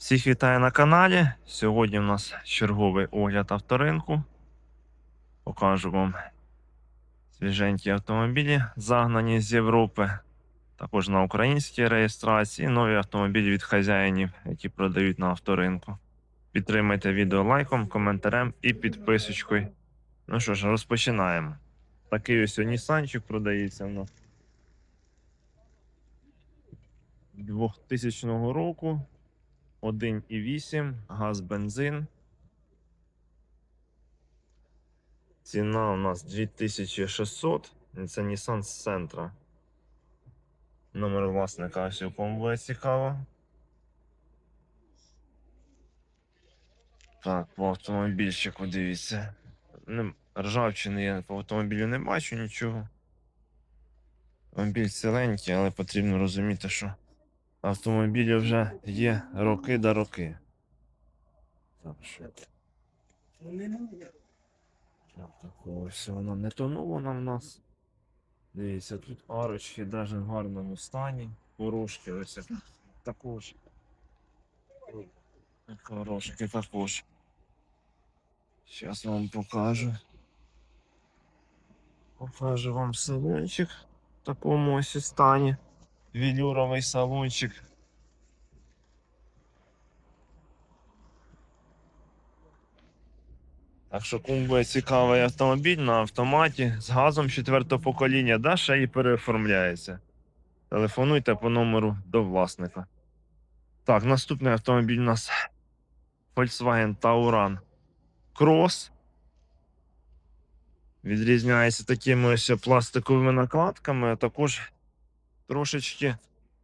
Всіх вітаю на каналі. Сьогодні у нас черговий огляд авторинку. Покажу вам свіженькі автомобілі, загнані з Європи. Також на українській реєстрації. Нові автомобілі від хазяїнів, які продають на авторинку. Підтримайте відео лайком, коментарем і підписочкою. Ну що ж, розпочинаємо. Такий ось Нісанчик продається в нас. 2000 року. 1,8, газ, бензин. Ціна у нас 2600. Це Nissan Sentra. Номер власника ось буде цікаво. Так, по автомобільчику дивіться. Ржавчини я по автомобілю не бачу нічого. Автомобіль ціленький, але потрібно розуміти, що автомобілі вже є роки да роки. Так, що такого ось воно не тонуло нам в нас. Дивіться, тут арочки навіть в гарному стані. Порошки ось також. Хорошки також. Зараз вам покажу. Покажу вам салончик в такому ось стані. Велюровий салончик. Так що кому буде цікавий автомобіль на автоматі з газом четвертого покоління, да, ще і переоформляється. Телефонуйте по номеру до власника. Так, наступний автомобіль у нас Volkswagen Tauran Cross. Відрізняється такими ось пластиковими накладками, а також трошечки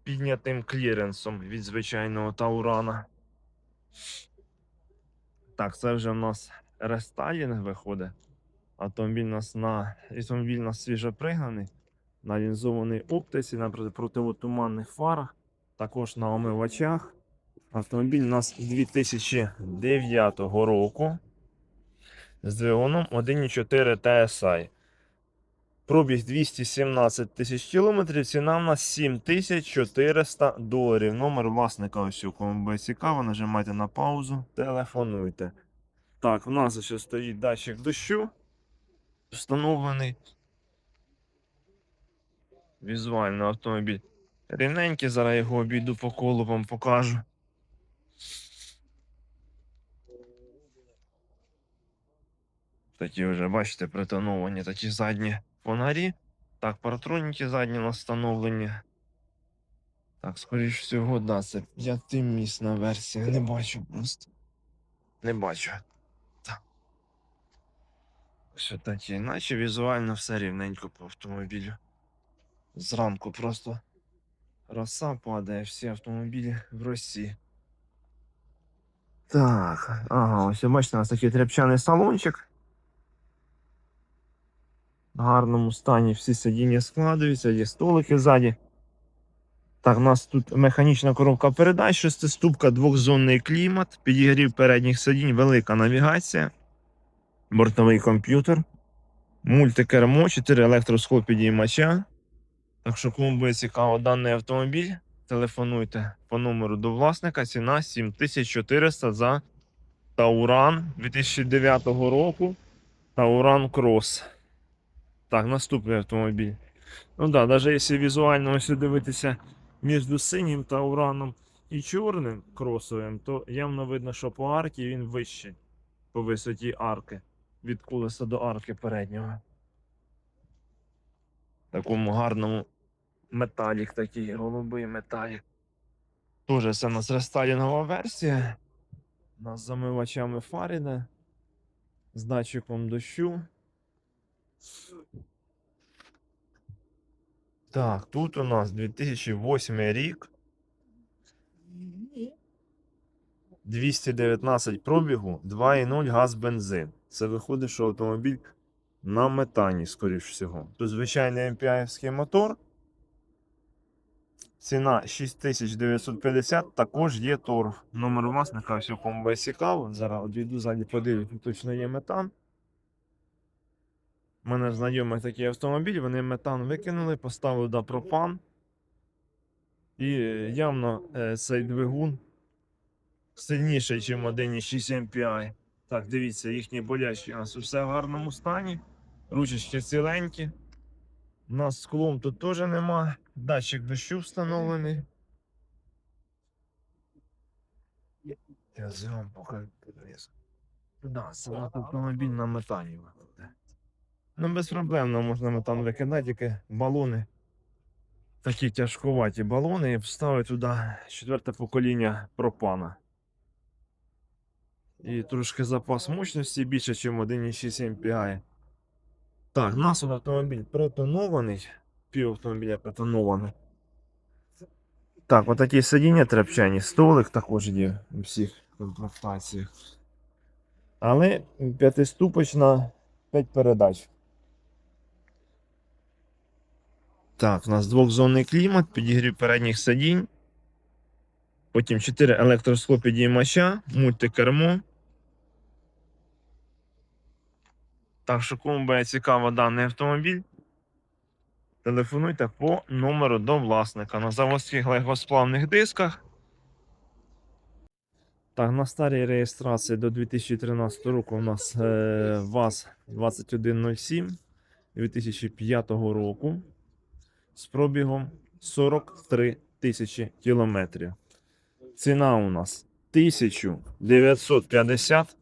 піднятим кліренсом від звичайного Таурана. Так, це вже в нас рестайлінг виходить. Автомобіль у нас на автомобіль у нас свіжопригнаний, на лінзованій оптиці, на противотуманних фарах, також на омивачах. Автомобіль у нас 2009 року з двигуном 1.4 TSI. Пробіг 217 тисяч кілометрів, ціна в нас 7400 доларів. Номер власника ось у кому буде цікаво, нажимайте на паузу, телефонуйте. Так, у нас ще стоїть датчик дощу. Встановлений. Візуально автомобіль рівненький, зараз його обійду по колу вам покажу. Такі вже, бачите, притоновані такі задні фонарі. Так, паратроніки задні у нас встановлені. Так, скоріш всього, да, це п'ятимісна версія. Не бачу просто. Не бачу. Так. Що такі, іначе візуально все рівненько по автомобілю. Зранку просто роса падає, всі автомобілі в росі. Так, ага, ось бачите, у нас такий тряпчаний салончик. В гарному стані всі сидіння складаються, є столики ззаді. Так, у нас тут механічна коробка передач, шестиступка, двохзонний клімат, підігрів передніх сидінь, велика навігація, бортовий комп'ютер, мультикермо, 4 електросхопідіймача. Так що, кому буде цікаво даний автомобіль, телефонуйте по номеру до власника. Ціна 7400 за Тауран 2009 року. Тауран Крос. Так, наступний автомобіль. Ну да, навіть якщо візуально ось дивитися між синім Таураном і чорним кросовим, то явно видно, що по арці він вищий по висоті арки. Від колеса до арки переднього. Такому гарному металік такий, голубий металік. Тоже це у нас рестайлінгова версія. У нас замивачами фар іде, з датчиком дощу. Так, тут у нас 2008 рік. 219 пробігу, 2,0 газ бензин. Це виходить, що автомобіль на метані, скоріш всього. Тут звичайний MPI мотор. Ціна 6950, також є торг. Номер власника, все кому буде цікаво. Зараз одійду ззаді подивлюсь, точно є метан. У мене знайомий такий автомобіль, вони метан викинули, поставили да пропан. І явно е, цей двигун сильніший, ніж 1,6 MPI. Так, дивіться, їхні болячі у нас усе в гарному стані. Ручечки ціленькі. У нас склом тут теж нема. Датчик дощу встановлений. Я вам покажу. Да, автомобіль на метані. виходить. Ну, безпроблемно можна метан викидати, тільки балони. Такі тяжкуваті балони і вставити туди четверте покоління пропана. І трошки запас мощності більше, ніж 1,6 MPI. Так, у нас автомобіль протонований. Пів автомобіля протонований. Так, отакі сидіння тряпчані, столик також є у всіх комплектаціях. Але п'ятиступочна 5 передач. Так, у нас двохзонний клімат, підігрів передніх сидінь. Потім 4 електросклопідіймача, мультикермо. Так що, кому буде цікаво даний автомобіль, телефонуйте по номеру до власника на заводських легкосплавних дисках. Так, на старій реєстрації до 2013 року у нас е, ВАЗ 2107 2005 року з пробігом 43 тисячі кілометрів. Ціна у нас 1950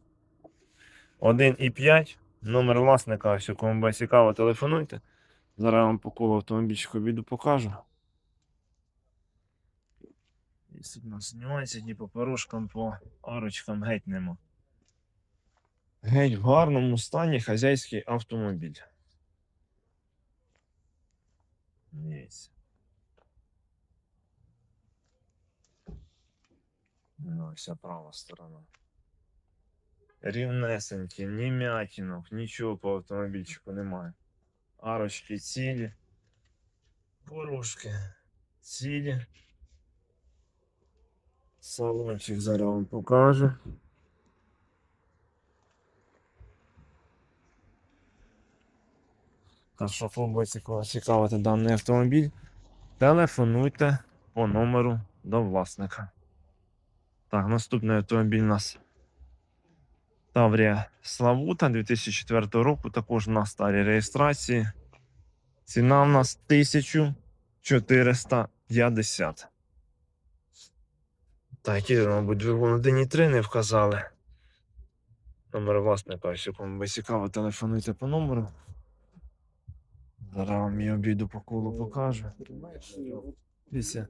1,5. Номер власника, ось кому буде цікаво, телефонуйте. Зараз я вам по колу автомобільчику віду покажу. І тут у нас нюансів ні по порожкам, по арочкам геть нема. Геть в гарному стані хазяйський автомобіль. Дивіться. Ну, вся права сторона. Рівнесенькі, ні м'ятінок, нічого по автомобільчику немає. Арочки цілі. Порожки цілі. Салончик зараз вам покажу. Так що буде цікаво- цікавити даний автомобіль, телефонуйте по номеру до власника. Так, наступний автомобіль у нас Таврія Славута 2004 року, також на старій реєстрації. Ціна в нас 1450. Так, який, мабуть, двигун 1.3 не вказали. Номер власника, якщо би цікаво, телефонуйте по номеру. Зараз вам її обіду по колу покажу. Дивіться,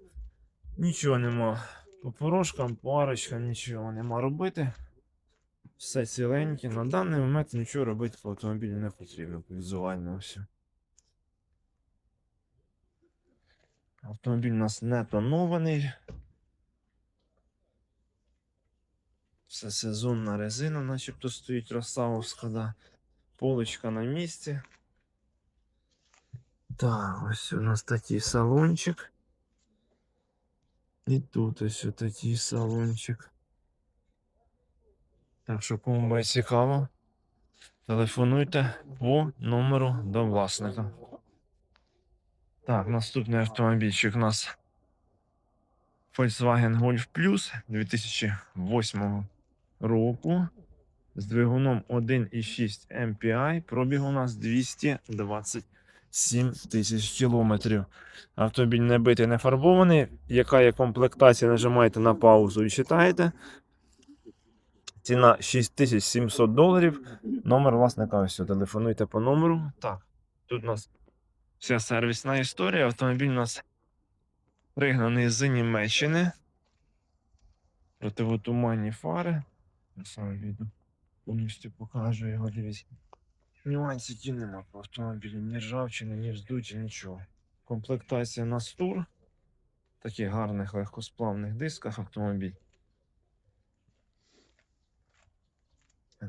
нічого нема. По порожкам, по арочкам нічого нема робити. Все ціленьке. На даний момент нічого робити по автомобілю не потрібно візуально все. Автомобіль у нас не тонований. Все сезонна резина, начебто стоїть Росавовська, да. Полочка на місці. Так, ось у нас такий салончик. І тут ось такий салончик. Так що кому буде цікаво, телефонуйте по номеру до власника. Так, наступний автомобільчик у нас Volkswagen Golf Plus 2008 року з двигуном 1,6 MPI. Пробіг у нас 227 тисяч кілометрів. Автомобіль не битий, не фарбований. Яка є комплектація, нажимаєте на паузу і читаєте. Ціна 6700 доларів. Номер власника ось. Телефонуйте по номеру. Так, тут у нас вся сервісна історія. Автомобіль у нас пригнаний з Німеччини. Противотуманні фари. Я сам відео повністю покажу його. Дивіться. Нюансів нема по автомобілі. Ні ржавчини, ні вздуті, нічого. Комплектація на тур. Таких гарних легкосплавних дисках автомобіль.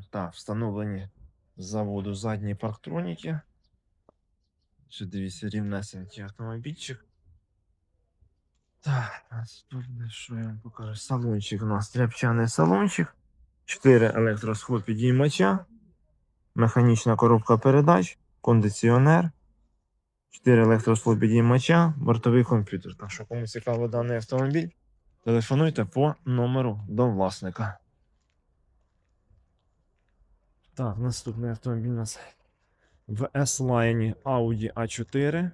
Так, встановлені з заводу задні парктроніки. Ще дивіться, рівнесенький автомобільчик. Так, наступне, що я вам покажу? Салончик у нас тряпчаний салончик. 4 електросход-підіймача, механічна коробка передач, кондиціонер, 4 електросход-підіймача, бортовий комп'ютер. Так що кому цікаво даний автомобіль, Телефонуйте по номеру до власника. Так, наступний автомобіль у нас в S-Line Audi A4.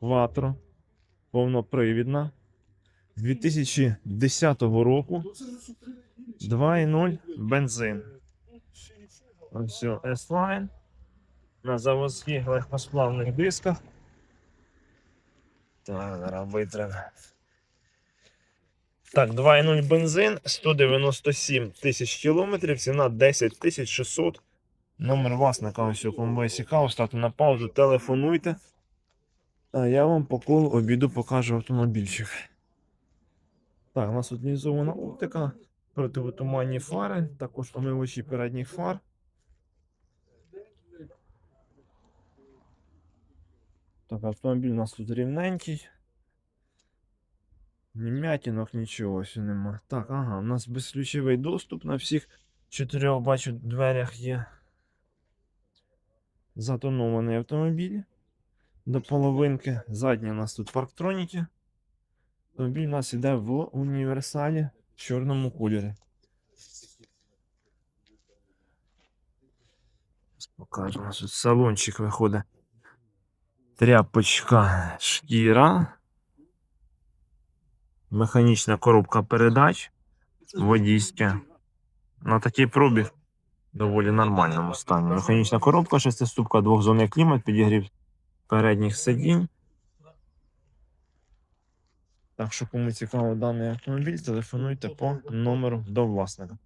Quattro. Повнопривідна. 2010 року. 2.0 бензин. Ось S-Line. На заводських легкосплавних дисках. Так, зараз витримо. Так, 2.0 бензин, 197 тисяч кілометрів, ціна 10 тисяч 600. Номер власника ось у кому буде цікаво, ставте на паузу, телефонуйте. А я вам по колу обіду покажу автомобільчик. Так, у нас організована оптика, противотуманні фари, також омивачі передніх фар. Так, автомобіль у нас тут рівненький. Ні м'ятінок, нічого нема. Так, ага, у нас безключовий доступ на всіх чотирьох, бачу, дверях є. Затонований автомобіль до половинки. Задні у нас тут парктроніки. Автомобіль у нас іде в універсалі чорному кольорі. Покажу, нас тут салончик виходить. Тряпочка шкіра. Механічна коробка передач. Водійська. На такий пробіг доволі нормальному стані. Механічна коробка, шестиступка, двохзонний клімат, підігрів передніх сидінь. Так що, кому цікаво даний автомобіль, телефонуйте по номеру до власника.